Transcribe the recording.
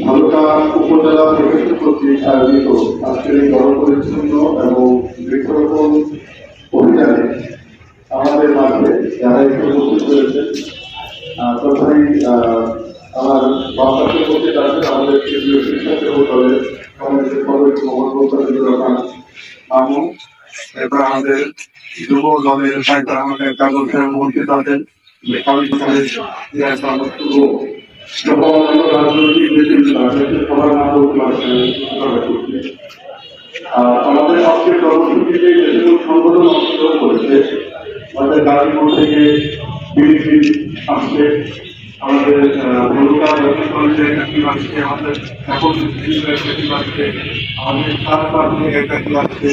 ভালুকা উপজেলা আয়োজিত আজকের এই গণপরিচ্ছন্ন এবং বৃক্ষরোপণ অভিযানে আমাদের মাঝে যারা এখানে উপস্থিত হয়েছেন আহ, আমার বাংলাদেশের উপস্থিত আছেন আমাদের কেন্দ্রীয় স্বেচ্ছাসেবক দলের কংগ্রেসের সদস্য মোহাম্মদ রহমান আমাদের যুব দলের সাইতার আমাদের কাগজ উপস্থিত আছেন মেকানিক কলেজ আমাদের আজকের কর্মসূচিতে যেসব সংগঠন অংশগ্রহণ করেছে আমাদের গাজীপুর থেকে বিএনপি আসছে আমাদের ভূমিকা আসছে আমাদের এখন আসছে আমাদের সারা একটা আসছে